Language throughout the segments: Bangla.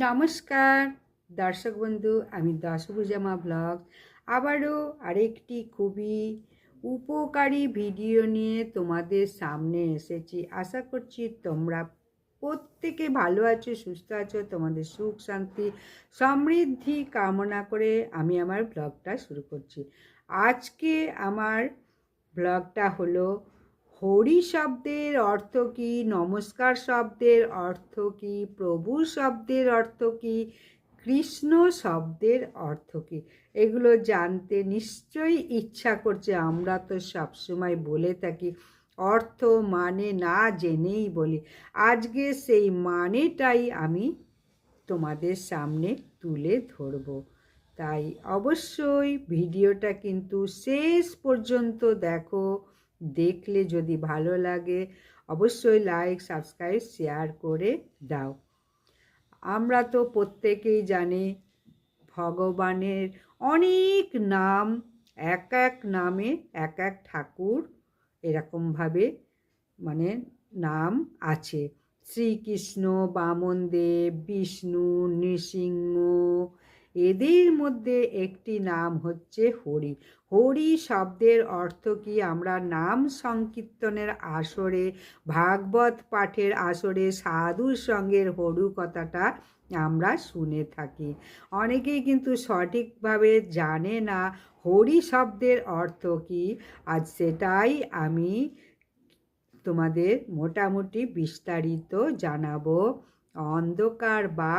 নমস্কার, দর্শক বন্ধু, আমি দশভুজামা ব্লগ। আবারও আরেকটি খুবই উপকারী ভিডিও নিয়ে তোমাদের সামনে এসেছি। আশা করছি তোমরা প্রত্যেকে ভালো আছো, সুস্থ আছো, তোমাদের সুখ, শান্তি, সমৃদ্ধি কামনা করে আমি আমার ব্লগটা শুরু করছি। আজকে আমার ব্লগটা হলো হরি শব্দের অর্থ কি? নমস্কার শব্দের অর্থ কি? প্রভু শব্দের অর্থ কি? কৃষ্ণ শব্দের অর্থ কি? এগুলো জানতে নিশ্চয়ই ইচ্ছা করছে। আমরা তো সবসময় বলে থাকি, অর্থ মানে না জেনেই বলি। আজকে সেই মানেটাই আমি তোমাদের সামনে তুলে ধরব। তাই অবশ্যই ভিডিওটা কিন্তু শেষ পর্যন্ত দেখো। দেখলে যদি ভালো লাগে, অবশ্যই লাইক সাবস্ক্রাইব শেয়ার করে দাও। আমরা তো প্রত্যেকেই জানি ভগবানের অনেক নাম, এক এক নামে এক এক ঠাকুর এরকমভাবে মানে নাম আছে। শ্রীকৃষ্ণ, বামনদেব, বিষ্ণু, নৃসিংহ এদের মধ্যে একটি নাম হচ্ছে হরি। হরি শব্দের অর্থ কি? আমরা নাম সংকীর্তনের আসরে, ভাগবত পাঠের আসরে, সাধুর সঙ্গের হরু কথাটা আমরা শুনে থাকি। অনেকেই কিন্তু সঠিকভাবে জানে না হরি শব্দের অর্থ কি, আজ সেটাই আমি তোমাদের মোটামুটি বিস্তারিত জানাব। অন্ধকার বা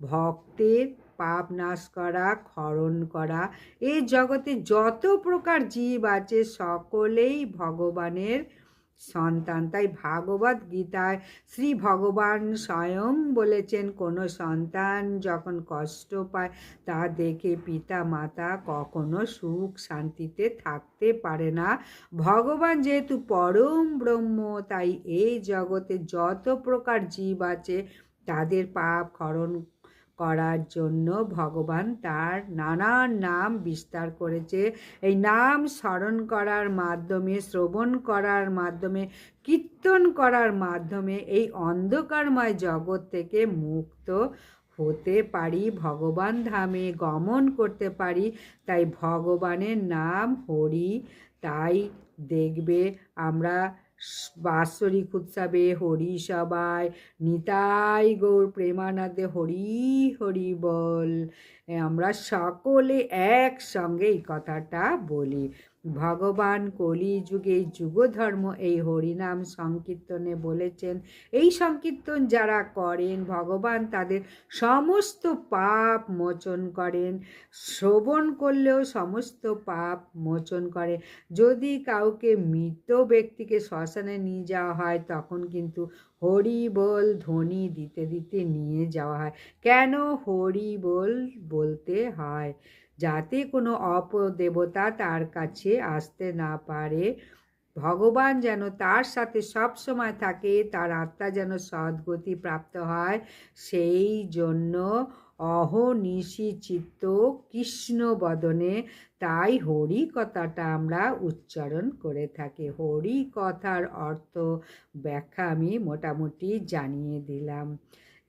ভক্তের পাপ নাশ করা ক্ষরণ করা, এই জগতে যত প্রকার জীব আছে সকলেই ভগবানের সন্তান। তাই ভাগবত গীতায় শ্রী ভগবান স্বয়ং বলেছেন, কোনো সন্তান যখন কষ্ট পায়, তা দেখে পিতা মাতা কখনো সুখ শান্তিতে থাকতে পারে না। ভগবান যেহেতু পরম ব্রহ্ম, তাই এই জগতে যত প্রকার জীব আছে, তাদের পাপ ক্ষরণ করার জন্য ভগবান তার নানান নাম বিস্তার করেছে। এই নাম স্মরণ করার মাধ্যমে, শ্রবণ করার মাধ্যমে, কীর্তন করার মাধ্যমে এই অন্ধকারময় জগৎ থেকে মুক্ত হতে পারি, ভগবান ধামে গমন করতে পারি। তাই ভগবানের নাম হরি, তাই দেখবে আমরা বাৎসরিক উৎসবে হরি সবাই নিতাই গৌর প্রেমানন্দে হরি হরি বল। আমরা সকলে একসঙ্গে এই কথাটা বলি। ভগবান কলি যুগে যুগ ধর্ম এই হরিনাম সংকীর্তনে বলেছেন। এই সংকীর্তন যারা করেন, ভগবান তাদের সমস্ত পাপ মোচন করেন। শ্রবণ করলেও সমস্ত পাপ মোচন করে। যদি কাউকে মৃত ব্যক্তিকে শ্মশানে নিয়ে যাওয়া হয়, তখন কিন্তু হরি বল ধ্বনি দিতে দিতে নিয়ে যাওয়া হয়। কেন হরি বল বলতে হয়? যাতে কোনো অপদেবতা তার কাছে আসতে না পারে। ভগবান যেন তার সাথে সব সময় থাকে, তার আত্মা যেন সদ্গতি প্রাপ্ত হয়, সেই জন্য অহনিশি চিত্ত কৃষ্ণ বদনে, তাই হরি কথাটা আমরা উচ্চারণ করে থাকি। হরি কথার অর্থ ব্যাখ্যা আমি মোটামুটি জানিয়ে দিলাম।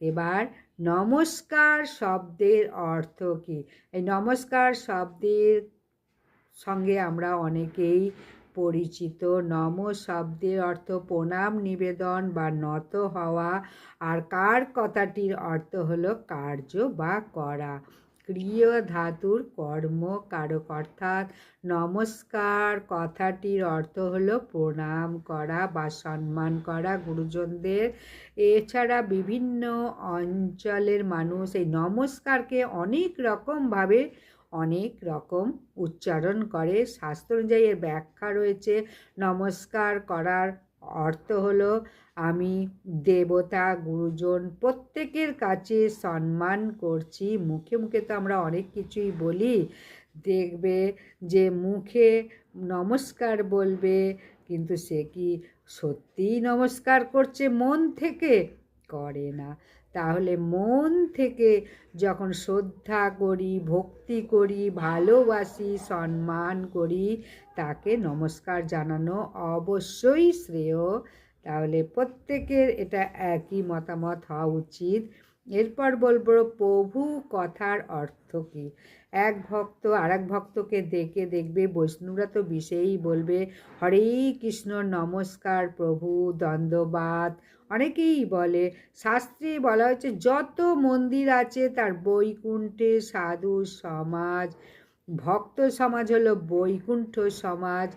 এবার নমস্কার শব্দের অর্থ কি? এই নমস্কার শব্দের সঙ্গে আমরা অনেকেই পরিচিত। নম শব্দের অর্থ প্রণাম, নিবেদন বা নত হওয়া। আর কার কথাটির অর্থ হলো কার্য বা করা। ক্রিয় ধাতুর কর্ম কারক অর্থাৎ নমস্কার কথাটির অর্থ হলো প্রণাম করা বা সম্মান করা গুরুজনদের। এছাড়া বিভিন্ন অঞ্চলের মানুষ এই নমস্কারকে অনেক রকমভাবে অনেক রকম উচ্চারণ করে। শাস্ত্র অনুযায়ী এর ব্যাখ্যা রয়েছে। নমস্কার করার অর্থ হলো, আমি দেবতা, গুরুজন, প্রত্যেকের কাছে সম্মান করছি। মুখে মুখে তো আমরা অনেক কিছুই বলি। দেখবে যে মুখে নমস্কার বলবে, কিন্তু সে কি সত্যিই নমস্কার করছে? মন থেকে করে না। তাহলে মন থেকে যখন শ্রদ্ধা করি, ভক্তি করি, ভালোবাসি, সম্মান করি, তাকে নমস্কার জানানো অবশ্যই শ্রেয়। তাহলে প্রত্যেকের এটা একই মতামত হওয়া উচিত। এরপর বলব, প্রভু কথার অর্থ কী? এক ভক্ত আর এক ভক্তকে দেখে দেখবে, বৈষ্ণবরা তো বিষেই বলবে, হরে কৃষ্ণ, নমস্কার প্রভু দ্বন্দ্ববাদ অনেকেই বলে, শাস্ত্রে বলা হয়েছে, যত মন্দির আছে তার বৈকুণ্ঠে সাধু সমাজ, ভক্ত সমাজ হলো বৈকুণ্ঠ সমাজ।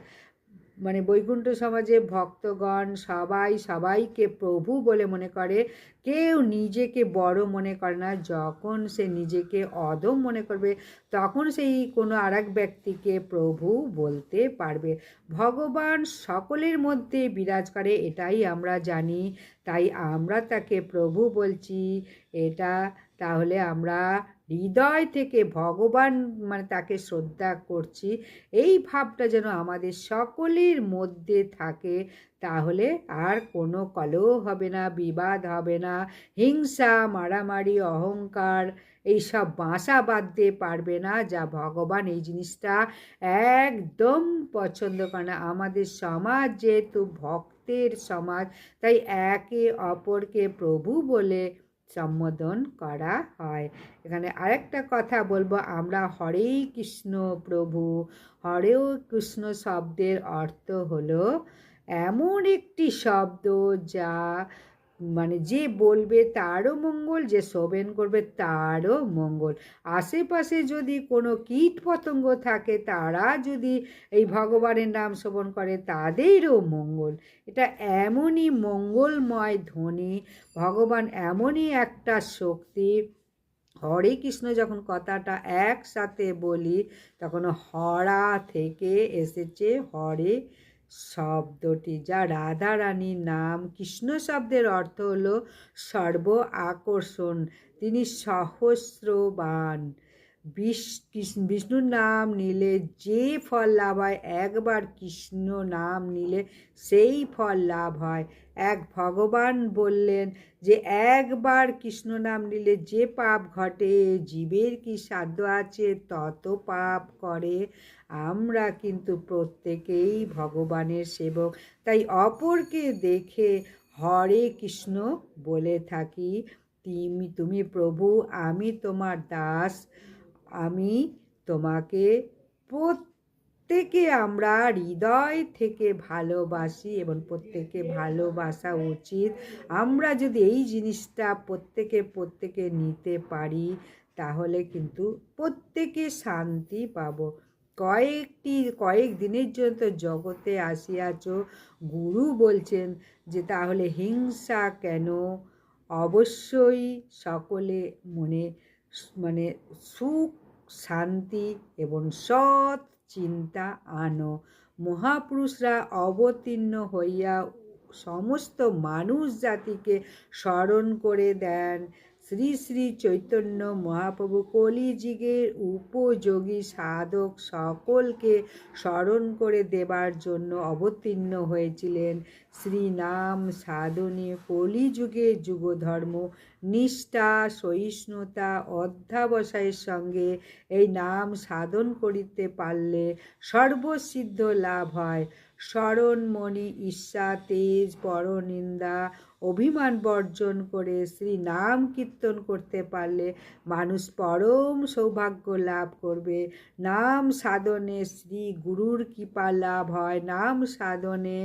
মানে বৈকুণ্ঠ সমাজে ভক্তগণ সবাই সবাইকে প্রভু বলে মনে করে। কেউ নিজেকে বড় মনে করে না। যখন সে নিজেকে অদম মনে করবে, তখন সেই কোনো আর ব্যক্তিকে প্রভু বলতে পারবে। ভগবান সকলের মধ্যে বিরাজ করে, এটাই আমরা জানি। তাই আমরা তাকে প্রভু বলছি। এটা তাহলে আমরা হৃদয় থেকে ভগবান মানে তাকে শ্রদ্ধা করছি, এই ভাবটা যেন আমাদের সকলের মধ্যে থাকে, তাহলে আর কোনো কলহ হবে না, বিবাদ হবে না, হিংসা, মারামারি, অহংকার, এইসব বাসা বাঁধতে পারবে না, যা ভগবান এই জিনিসটা একদম পছন্দ করে না। আমাদের সমাজ যেহেতু ভক্তের সমাজ, তাই একে অপরকে প্রভু বলে সম্বোধন করা হয়। এখানে আরেকটা কথা বলব, আমরা হরেই কৃষ্ণ প্রভু, হরেও কৃষ্ণ শব্দের অর্থ হলো এমন একটি শব্দ যা মানে যে বলবে তারও মঙ্গল, যে শোভন করবে তারও মঙ্গল। আশেপাশে যদি কোনো কীট পতঙ্গ থাকে, তারা যদি এই ভগবানের নাম শোভন করে, তাদেরও মঙ্গল। এটা এমনই মঙ্গলময় ধ্বনি, ভগবান এমনই একটা শক্তি। হরে কৃষ্ণ যখন কথাটা একসাথে বলি, তখন হরা থেকে এসেছে হরে শব্দটি যা রাধা রানীর নাম কৃষ্ণ শব্দের অর্থ হল সর্ব আকর্ষণ। তিনি সহস্রবান। বিষ্ণুর নাম নিলে যে ফল লাভ হয়, একবার কৃষ্ণ নাম নিলে সেই ফল লাভ হয়। এক ভগবান বললেন যে, একবার কৃষ্ণ নাম নিলে যে পাপ ঘটে, জীবের কি সাধ্য আছে, তত পাপ করে। আমরা কিন্তু প্রত্যেকেই ভগবানের সেবক। তাই অপরকে দেখে হরে কৃষ্ণ বলে থাকি, তুমি তুমি প্রভু, আমি তোমার দাস। আমি তোমাকে প্রত্যেকে আমরা হৃদয় থেকে ভালোবাসি এবং প্রত্যেকে ভালোবাসা উচিত। আমরা যদি এই জিনিসটা প্রত্যেকে প্রত্যেকে নিতে পারি, তাহলে কিন্তু প্রত্যেকে শান্তি পাবো। কয়েকটি, কয়েক দিনের জন্য তো জগতে আসিয়াছ। গুরু বলছেন যে, তাহলে হিংসা কেন? অবশ্যই সকলে মনে মানে সুখ শান্তি এবং সৎ চিন্তা আনো। মহাপুরুষরা অবতীর্ণ হইয়া সমস্ত মানুষ জাতিকে স্মরণ করে দেন। শ্রী শ্রী চৈতন্য মহাপ্রভু কলিযুগের উপযোগী সাধক সকলকে স্মরণ করে দেবার জন্য অবতীর্ণ হয়েছিলেন। শ্রীনাম সাধনে কলিযুগে যুগধর্ম, নিষ্ঠা, সহিষ্ণুতা, অধ্যাবসায়ের সঙ্গে এই নাম সাধন করিতে পারলে সর্বসিদ্ধ লাভ হয়। স্মরণমণি ঈর্ষা তেজ পরনিন্দা অভিমান বর্জন করে শ্রী নাম কীর্তন করতে পারলে মানুষ পরম সৌভাগ্য লাভ করবে। নাম সাধনে শ্রী গুরুর কৃপা লাভ হয়। নাম সাধনে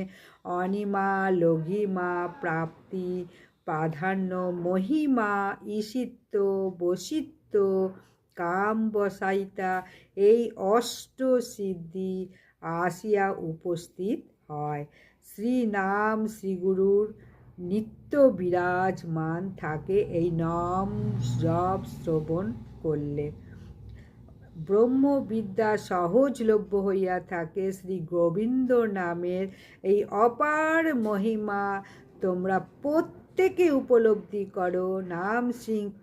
অনিমা লঘিমা প্রাপ্তি প্রাধান্য মহিমা ঈশিত্ব বসিত্ব কাম বসাইতা। এই অষ্ট সিদ্ধি আসিয়া উপস্থিত হয়। শ্রী নাম শ্রীগুরুর নিত্য বিরাজমান থাকে এই নাম জপ শ্রবণ করলে। ব্রহ্মবিদ্যা সহজলভ্য হইয়া থাকে। শ্রী গোবিন্দ নামের এই অপার মহিমা তোমরা প্রত্যেকে উপলব্ধি করো। নাম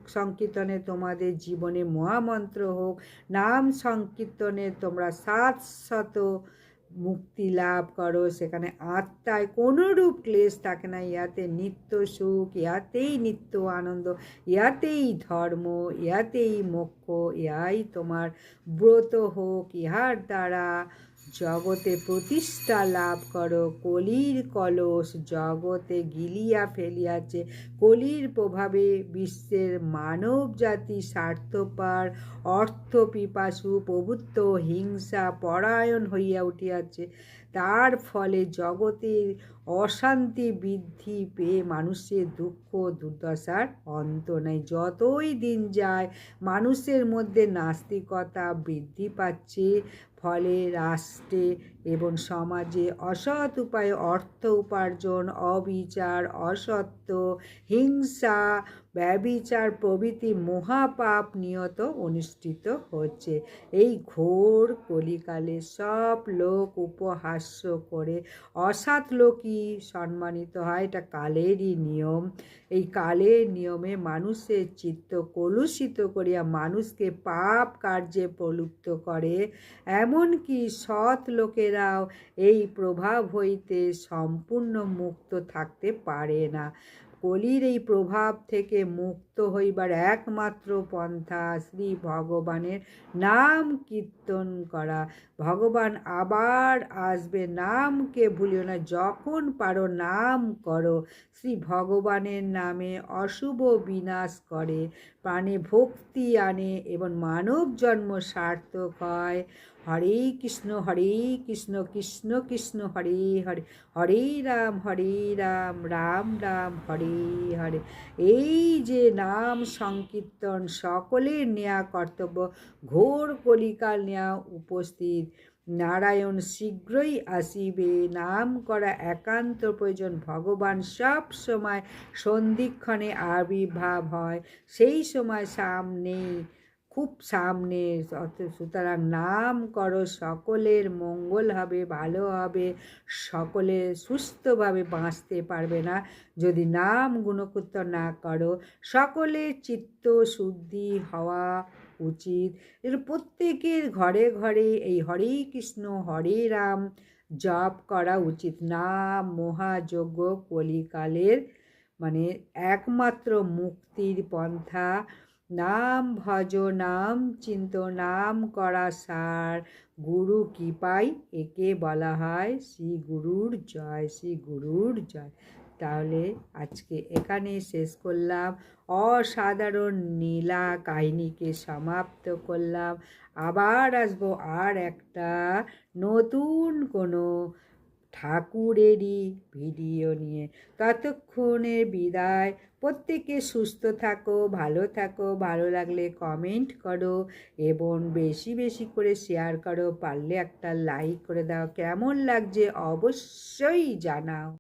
সংকীর্তনে তোমাদের জীবনে মহামন্ত্র হোক। নাম সংকীর্তনে তোমরা সাত শত মুক্তি লাভ করো। সেখানে আত্মায় কোনোরূপ ক্লেশ থাকে না। ইয়াতে নিত্য সুখ, ইয়াতেই নিত্য আনন্দ, ইয়াতেই ধর্ম, ইয়াতেই মোক্ষ ইহাই তোমার ব্রত হোক। ইহার দ্বারা জগতে প্রতিষ্ঠা লাভ করো। কলির কলস জগতে গিলিয়া ফেলিয়াছে। কলির প্রভাবে বিশ্বের মানব জাতি স্বার্থপর অর্থ পিপাসু প্রভুত্ব, হিংসা, পরায়ণ হইয়া উঠিয়াছে। তার ফলে জগতের অশান্তি বৃদ্ধি পেয়ে মানুষের দুঃখ, দুর্দশার অন্ত নেই। যতই দিন যায়, মানুষের মধ্যে নাস্তিকতা বৃদ্ধি পাচ্ছে। ফলে রাষ্ট্রে এবং সমাজে অসৎ উপায়ে অর্থ উপার্জন, অবিচার, অসত্য, হিংসা, ব্যবিচার প্রভৃতি মহাপাপ নিয়ত অনুষ্ঠিত হচ্ছে। এই ঘোর কলিকালে সব লোক উপহাস্য করে অসৎ লোকই সম্মানিত হয়। এটা কালেরই নিয়ম। এই কালের নিয়মে মানুষের চিত্ত কলুষিত করিয়া মানুষকে পাপ কার্যে প্রলুপ্ত করে। এমনকি সৎ লোকেরাও এই প্রভাব হইতে সম্পূর্ণ মুক্ত থাকতে পারে না। কলির এই প্রভাব থেকে মুক্ত হইবার একমাত্র পন্থা শ্রী ভগবানের নাম কীর্তন করা। ভগবান আবার আসবে, নামকে ভুলিও না, যখন পারো নাম করো। শ্রী ভগবানের নামে অশুভ বিনাশ করে। প্রাণে ভক্তি আনে এবং মানব জন্ম সার্থক হয়। হরে কৃষ্ণ হরে কৃষ্ণ কৃষ্ণ কৃষ্ণ, হরে হরে হরে রাম হরে রাম রাম রাম, হরে হরে। এই যে নাম সংকীর্তন সকলের নেয়া কর্তব্য, ঘোর কলিকাল নেয়া উপস্থিত। নারায়ণ শীঘ্রই আসিবে। নাম করা একান্ত প্রয়োজন। ভগবান সব সময় সন্ধিক্ষণে আবির্ভাব হয় সেই সময় সামনেই খুব সামনে সুতরাং নাম করো, সকলের মঙ্গল হবে, ভালো হবে। সকলে সুস্থভাবে বাঁচতে পারবে না। যদি নাম গুণকীর্তন না করো, সকলের চিত্ত শুদ্ধি হওয়া উচিত। এর প্রত্যেকের ঘরে ঘরে এই হরে কৃষ্ণ, হরে রাম জপ করা উচিত। নাম মহাযজ্ঞ কলিকালের মানে একমাত্র মুক্তির পন্থা। নাম ভজ, নাম চিন্ত, নাম করা সার। গুরু কৃপাই একে বলা হয়, শ্রী গুরুর জয়, শ্রী গুরুর জয়। তাহলে আজকে এখানে শেষ করলাম। অসাধারণ নীলা কাহিনীকে সমাপ্ত করলাম। আবার আসব আর একটা নতুন কোনো ঠাকুরেরই ভিডিও নিয়ে। ততক্ষণে বিদায়। প্রত্যেকে সুস্থ থাকো, ভালো থাকো, ভালো লাগলে কমেন্ট করো এবং বেশি বেশি করে শেয়ার করো। পারলে একটা লাইক করে দাও। কেমন লাগছে অবশ্যই জানাও।